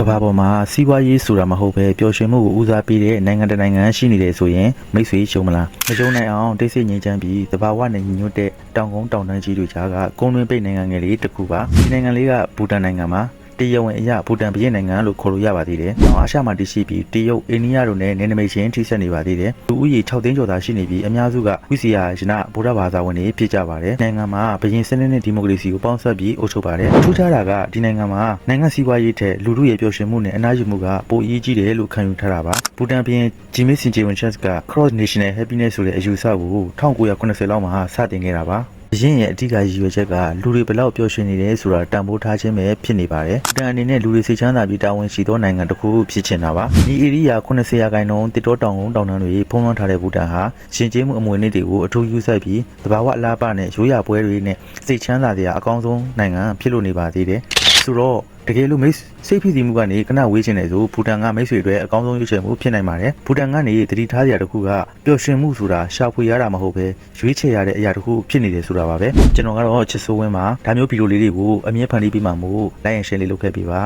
ကမ္ဘာပေါ်မှာစီးပွားရေးဆိုတာမဟုတ်ပဲပျော်ရွှင်မှုကိုဦးစားပေးတဲ့နိုင်ငံတစ်နိုင်ငံရှိနေတယ်ဆိုရင်မိတ်ဆွေရှုံးမလားမရှုံးနိုင်အောင်တိတ်ဆိတ်ငြိမ်းချမ်းပြီးသဘာဝနဲ့ညီညွတ်တဲ့တောင်ကုန်းတောင်တန်းကြီးတွေကြားကကုန်းတွင်းပိတ်နိုင်ငံငယ်လေးတစ်ခုပါဒီနိုင်ငံလေးကဘူတန်နိုင်ငံမှာ တရုတ်ဝင်အရာဘူတန်ပြည်နိုင်ငံလို့ခေါ်လို့ရပါသေးတယ်။တောင်အာရှမှာတည်ရှိပြီးတရုတ်အိန္ဒိယတို့နဲ့နယ်နိမိတ်ချင်းထိစပ်နေပါသေးတယ်။လူဦးရေ6သိန်းကျော်သာရှိနေပြီးအများစုကဝိစီယာရနဗုဒ္ဓဘာသာဝင်တွေဖြစ်ကြပါတယ်။နိုင်ငံမှာဘရင်စနစ်နဲ့ဒီမိုကရေစီကိုပေါင်းစပ်ပြီးအုပ်ချုပ်ပါတယ်။ထူးခြားတာကဒီနိုင်ငံမှာနိုင်ငံစည်းဝါးရေးထက်လူထုရဲ့ပျော်ရွှင်မှုနဲ့အနာယူမှုကပိုအရေးကြီးတယ်လို့ခံယူထားတာပါ။ဘူတန်ပြည်ဂျီမစ်စင်ဂျီဝန်ချက်က Cross National Happiness ဆိုတဲ့အယူဆကို1990လောက်မှာစတင်ခဲ့တာပါ။ အရင်ရဲ့အဓိကရည်ရွယ်ချက်ကလူတွေဘလောက်ပျော်ရွှင်နေတယ်ဆိုတာတန်ဖိုးထားခြင်းပဲဖြစ်နေပါတယ်။တန်အနေနဲ့လူတွေစိတ်ချမ်းသာပြီးတာဝန်ရှိသောနိုင်ငံတစ်ခုဖြစ်ချင်တာပါ။ဒီ area 80ရာခိုင်နှုန်းတစ်တောတောင်ကုန်းတောင်တန်းတွေဖုံးလွှမ်းထားတဲ့ဘူတန်ဟာရှင်ကျေးမှုအမွေအနှစ်တွေကိုအထူးယူဆိုင်ပြီးသဘာဝအလားပါနဲ့ရိုးရာပွဲတွေနဲ့စိတ်ချမ်းသာစရာအကောင်းဆုံးနိုင်ငံဖြစ်လို့နေပါသေးတယ်။ ဆိုတော့တကယ်လို့မိတ်စိတ်ဖြစ်စီမှုကနေခဏဝေးချင်တယ်ဆိုဘူတန်ကမိတ်ဆွေတွေအကောင်းဆုံးရွေးချယ်မှုဖြစ်နိုင်ပါတယ်ဘူတန်ကနေတတိထားစရာတစ်ခုကပျော်ရွှင်မှုဆိုတာရှာဖွေရတာမဟုတ်ပဲရွေးချယ်ရတဲ့အရာတစ်ခုဖြစ်နေတယ်ဆိုတာပါပဲကျွန်တော်ကတော့ချစ်ဆိုးဝင်းမှာဒါမျိုးဗီဒီယိုလေးတွေကိုအမြဲဖန်တီးပေးမှာမို့ like and share လေးလုပ်ခဲ့ပေးပါ